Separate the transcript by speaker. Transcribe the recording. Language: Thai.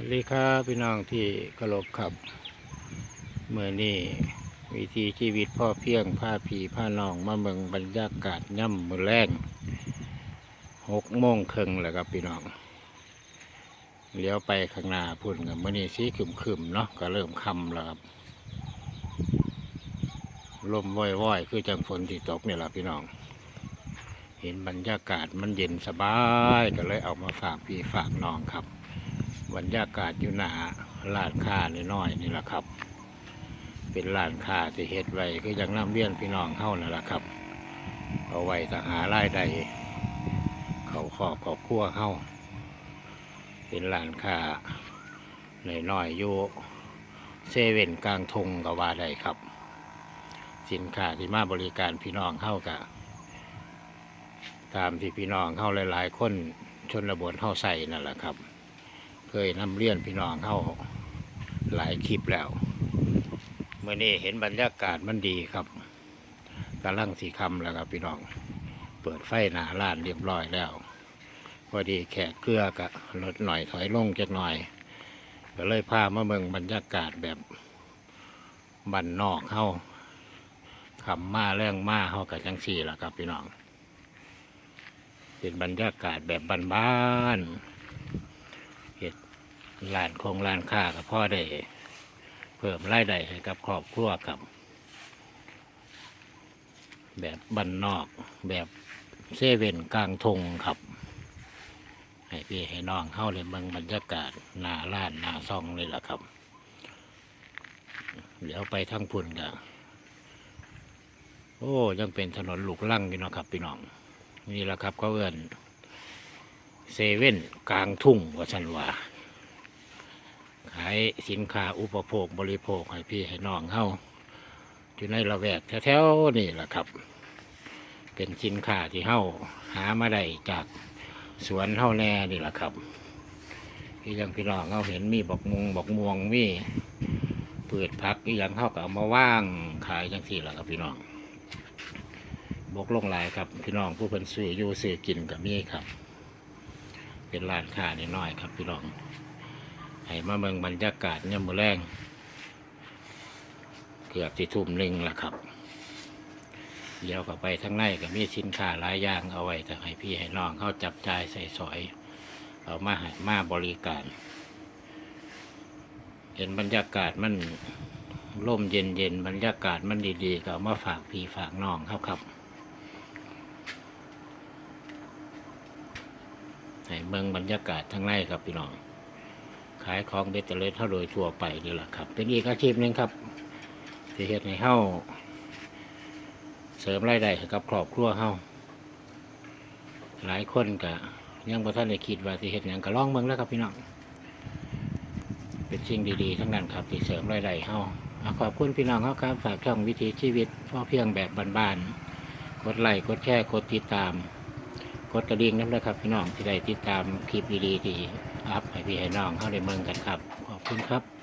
Speaker 1: วัสดีครับพี่น้องที่กรบครับเมื่อนี้วิธีชีวิตพ่อเพียงผ้าผีผ้าน้องมาเมืองบรรยากาศย่ำมือแรงหกโมงครึ่งแล้วครับพี่น้องเลี้ยวไปข้างหน้าพุ่นกับเมื่อนี้สีขึ้มๆเนาะก็เริ่มคำแล้วครับลมว่อยๆ คือจังฝนที่ตกเนี่ยแหละพี่น้อง เห็นบรรยากาศมันเย็นสบายก็เลยเอามาฝากพี่ฝากน้องครับ บรรยากาศอยู่หนาลานค้าน้อยๆนี่แหละครับ เป็นลานค้าที่เฮ็ดไว้คือยังน้ำเลี้ยนพี่น้องเข้านั่นแหละครับ เอาไว้ทหารายได้เขาขอบขอบครัวเข้าเป็นลานค้าน้อยๆอยู่เซเว่นกลางทงก็ว่าได้ครับ สินค้าที่มาบริการพี่น้องเข้ากับตามที่พี่น้องเข้าหลาย ๆ คนชนบทเข้าใส่นั่นแหละครับ เคยนำเลี้ยนพี่น้องเข้าหลายคลิปแล้วเมื่อนี้เห็นบรรยากาศมันดีครับกำลังสีคำแล้วครับพี่น้อง เปิดไฟหนาล้านเรียบร้อยแล้ว พอดีแขกเกลือกับลดหน่อยถอยลงจักหน่อย ก็เลยพามาเมืองบรรยากาศแบบบันนอกเข้าคำมาแรงมาเข้ากับจังสี่ละครับพี่น้อง เป็นบรรยากาศแบบบ้านๆ ร้านคงร้านค้ากับพ่อได้เพิ่มรายได้ให้กับครอบครัวครับ แบบบ้านนอกแบบเซเว่นกลางทงครับ ให้พี่ให้น้องเข้าเลยเบิ่งบรรยากาศหน้าร้านหน้าซองเลยล่ะครับ เดี๋ยวไปทั้งพุ่นกันโอ้ยังเป็นถนนลูกลังอยู่เนาะครับพี่น้องนี่แหละครับเขาเอิ้นเซเว่นกลางทุ่งว่าฉันวา ขายสินค้าอุปโภคบริโภคให้พี่ให้น้องเฮาอยู่ในละแวกแถวๆนี่แหละครับ เป็นสินค้าที่เฮาหามาได้จากสวนเฮาแน่นี่แหละครับที่ยังพี่น้องเฮาเห็นมีบอกมงบอกม่วงมีเปิดพักอีหยังเฮาก็เอามาว่างขายจังสี่แหละครับพี่น้องบกลงหลายครับ พี่น้องผู้เพิ่นซื้ออยู่ซื้อกินกับมีครับ เป็นร้านค้าน้อยๆครับพี่น้อง ให้มาเมืองบรรยากาศเนี่ยมือแรง เกือบที่ทุ่มหนึ่งละครับ เดี๋ยวเข้าไปทั้งในก็มีสินค้าหลายอย่างเอาไว้แต่ให้พี่ให้น้องเข้าจับจ่ายใส่สอย เอามาให้มาบริการ เห็นบรรยากาศมันร่มเย็นเย็นบรรยากาศมันดีๆ ก็เอามาฝากพี่ฝากน้องครับครับให้เมืองบรรยากาศทั้งในครับพี่น้องายของเบตเตอร์เลสเท่าโดยทั่วไปนี่แหละครับ เป็นอีกอาชีพหนึ่งครับที่เฮ็ดให้เฮาเสริมรายได้ให้กับครอบครัวเฮาหลายคนก็ยังบ่ทันได้คิดว่าสิเฮ็ดหยังก็ลองเบิ่งแล้วครับพี่น้องเป็นสิ่งดีๆทั้งนั้นครับที่เสริมรายได้เฮาอะขอบคุณพี่น้องเฮาครับฝากช่องวิถีชีวิตพ่อเพียงแบบบ้านๆกดไลค์กดแชร์กดติดตาม กดกระดิ่งนั่นนะครับพี่น้องที่ได้ติดตามคลิปดีๆที่ อัพให้พี่ให้น้องเข้าในเมืองกันครับ ขอบคุณครับ